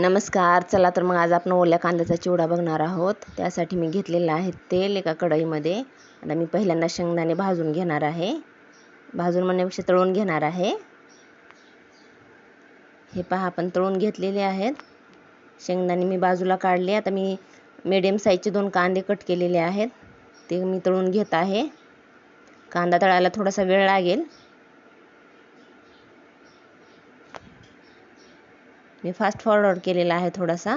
नमस्कार चला तर मग आज आपण ओल्या कांद्याचा चिवडा बघणार आहोत. त्यासाठी मी घेतलेलं आहे तेल एका कढईमध्ये. आता मी पहिल्यांदा शेंगदाणे भाजून घेणार आहे. भाजून म्हणण्यापेक्षा तळून घेणार आहे. हे पहा आपण तळून घेतलेले आहेत. शेंगदाणे मी बाजूला काढले. आता मी मिडियम साईजचे दोन कांदे कट केलेले आहेत. ते मी तळून घेत आहे. कांदा तळायला थोडासा वेळ लागेल. मी फास्ट फॉरवर्ड केलेला आहे थोडासा.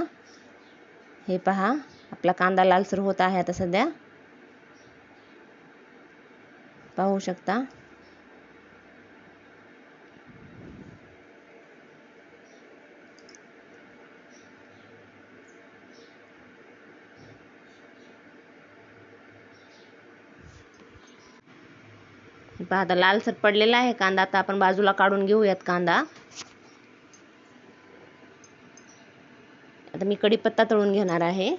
हे पहा आपला कांदा लालसर होत आहे आता सध्या. पाहू शकता. पहा आता लालसर पडलेला आहे कांदा. आता आपण बाजूला काढून घेऊयात कांदा. आता मी कढीपत्ता तळून घेणार आहे.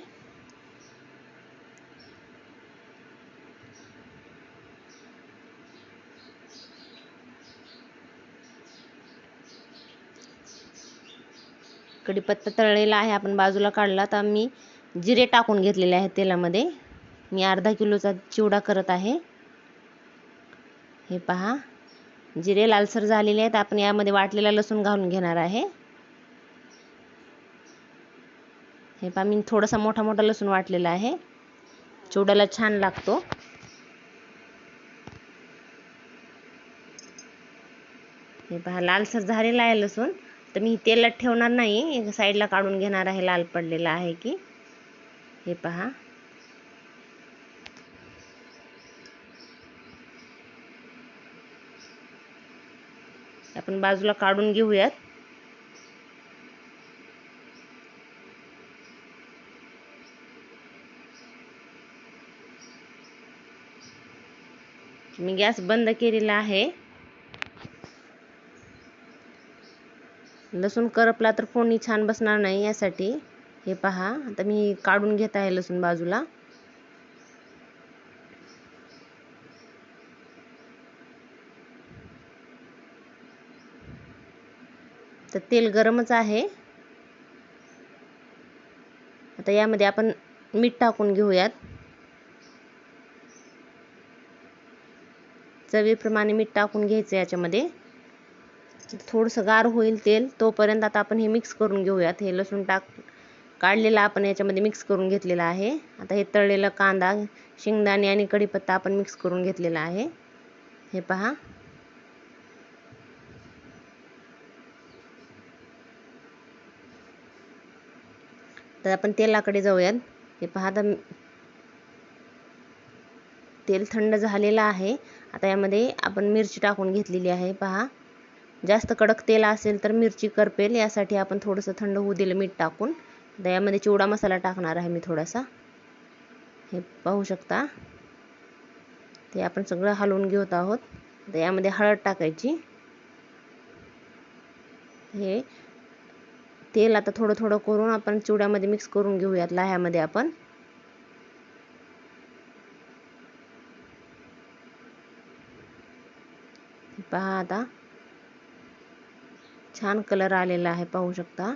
कढीपत्ता तळलेला आहे आपण बाजूला काढला तर मी जिरे टाकून घेतलेले आहे तेलामध्ये. मी अर्धा किलोचा चिवडा करत आहे. हे पहा जिरे लालसर झालेले आहेत. आपण यामध्ये वाटलेला लसूण घालून घेणार आहे. हे पा मी थोडासा मोठा मोठा लसूण वाटलेला आहे. चिवड्याला छान लागतो. हे पहा लालसर झालेला आहे लसूण. तर मी तेलात ठेवणार नाही. साईडला काढून घेणार आहे लाल पडलेला आहे की. हे पहा. आपण बाजूला काढून घेऊयात. मी गॅस बंद केलेला आहे. लसूण करपला तर फोडणी छान बसणार नाही यासाठी. हे पहा आता मी काढून घेत आहे लसूण बाजूला. तर तेल गरमच आहे. आता यामध्ये आपण मीठ टाकून घेऊयात. चवीप्रमाणे मीठ टाकून घ्यायचं याच्यामध्ये. थोडंसं गार होईल तेल तोपर्यंत आता आपण हे मिक्स करून घेऊयात. हे लसूण टाक काढलेलं आपण याच्यामध्ये मिक्स करून घेतलेलं आहे. आता हे तळलेलं कांदा शेंगदाणे आणि कढीपत्ता आपण मिक्स करून घेतलेला आहे. हे पहा. तर आपण तेलाकडे जाऊयात. हे पहा आता तेल थंड झालेलं आहे. आता यामध्ये आपण मिरची टाकून घेतलेली आहे. पहा जास्त कडक तेल असेल तर मिरची करपेल. यासाठी आपण थोडंसं थंड होऊ दिलं मीठ टाकून. आता यामध्ये चिवडा मसाला टाकणार आहे मी थोडासा. हे पाहू शकता. ते आपण सगळं हलवून घेत आहोत. आता यामध्ये हळद टाकायची. हे तेल आता थोडं थोडं करून आपण चिवड्यामध्ये मिक्स करून घेऊयात. लाह्यामध्ये आपण. पहा आता. छान कलर आलेला आहे पाहू शकता.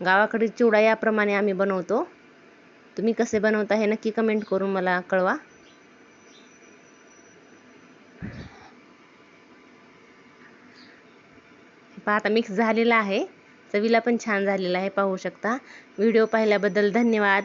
गावाकडे चिवडा याप्रमाणे आम्ही बनवतो. तुम्ही कसे बनवता हे नक्की कमेंट करून मला कळवा. पहा आता मिक्स झालेला आहे. चवीला पण छान झालेला आहे पाहू शकता. व्हिडिओ पाहिल्याबद्दल धन्यवाद.